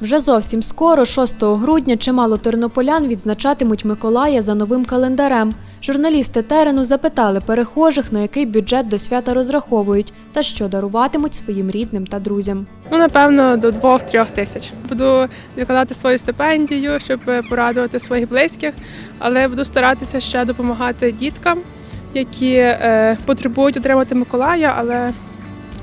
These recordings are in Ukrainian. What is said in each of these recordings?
Вже зовсім скоро, 6 грудня, чимало тернополян відзначатимуть Миколая за новим календарем. Журналісти терену запитали перехожих, на який бюджет до свята розраховують та що даруватимуть своїм рідним та друзям. Ну, напевно, до 2-3 тисяч. Буду відкладати свою стипендію, щоб порадувати своїх близьких, але буду старатися ще допомагати діткам, які е, потребують отримати Миколая, але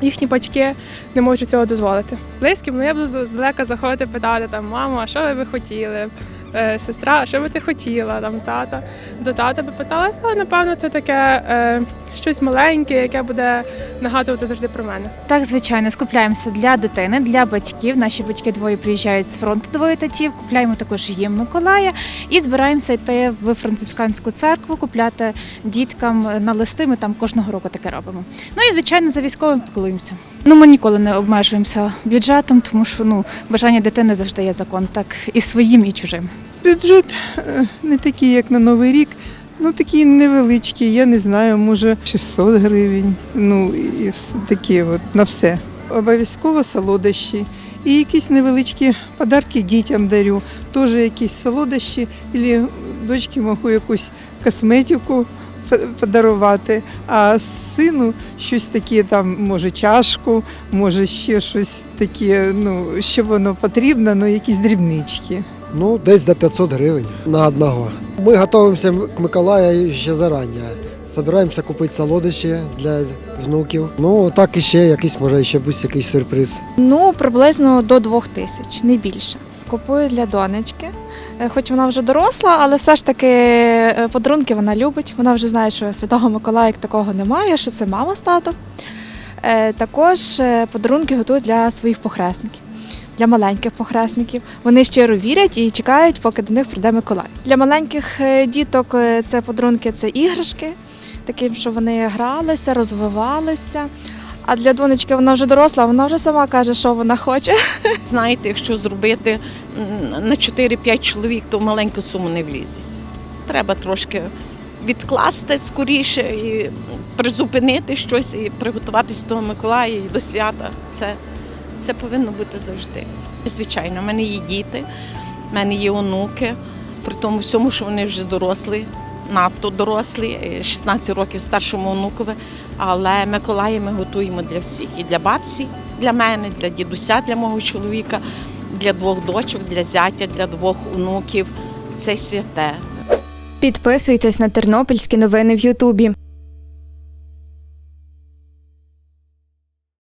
їхні батьки не можуть цього дозволити. Близьким, ну я буду здалека заходити, питати там, мамо, а що ви би хотіли? Е, Сестра, що би ти хотіла? Там тата. До тата би питалася, але напевно це таке е, щось маленьке, яке буде нагадувати завжди про мене. Так, звичайно, скупляємося для дитини, для батьків. Наші батьки двоє приїжджають з фронту двоє татів. Купляємо також їм Миколая і збираємося йти в францисканську церкву, купляти діткам на листи. Ми там кожного року таке робимо. Ну і звичайно за військовим піклуємося. Ну ми ніколи не обмежуємося бюджетом, тому що ну бажання дитини завжди є закон, так і своїм, і чужим. Бюджет е, не такий, як на Новий рік. Ну, такий невеличкий, я не знаю, може 600 гривень. Ну, і такі от на все. Обов'язково солодощі. І якісь невеличкі подарки дітям дарю. Теж якісь солодощі, або дочці можу якусь косметику подарувати, а сину щось таке, там, може, чашку, може ще щось таке, ну, що воно потрібно, ну, якісь дрібнички. Ну, десь до 500 гривень на одного. Ми готуємося к Миколаю ще зарані. Собираємося купити солодощі для внуків. Ну, так і ще якийсь, може, ще буде якийсь сюрприз. Ну, приблизно до двох тисяч, не більше. Купую для донечки. Е, Хоч вона вже доросла, але все ж таки е, подарунки вона любить. Вона вже знає, що Святого Миколая як такого немає, що це мама з татом. Е, Також подарунки готую для своїх похресників, для маленьких похресників. Вони щиро вірять і чекають, поки до них прийде Миколай. Для маленьких діток це подарунки, це іграшки, таким, що вони гралися, розвивалися. А для донечки вона вже доросла, вона вже сама каже, що вона хоче. Знаєте, якщо зробити на 4-5 чоловік, то в маленьку суму не влізеш. Треба трошки відкласти скоріше і призупинити щось і приготуватися до Миколая і до свята. Це, це повинно бути завжди. Звичайно, в мене є діти, в мене є онуки, при тому всьому, що вони вже дорослі, надто дорослі, е, 16 років старшому онукові. Але Миколаї ми готуємо для всіх. І для бабці, для мене, для дідуся, для мого чоловіка, для двох дочок, для зятя, для двох онуків. Це святе. Підписуйтесь на тернопільські новини в Ютубі.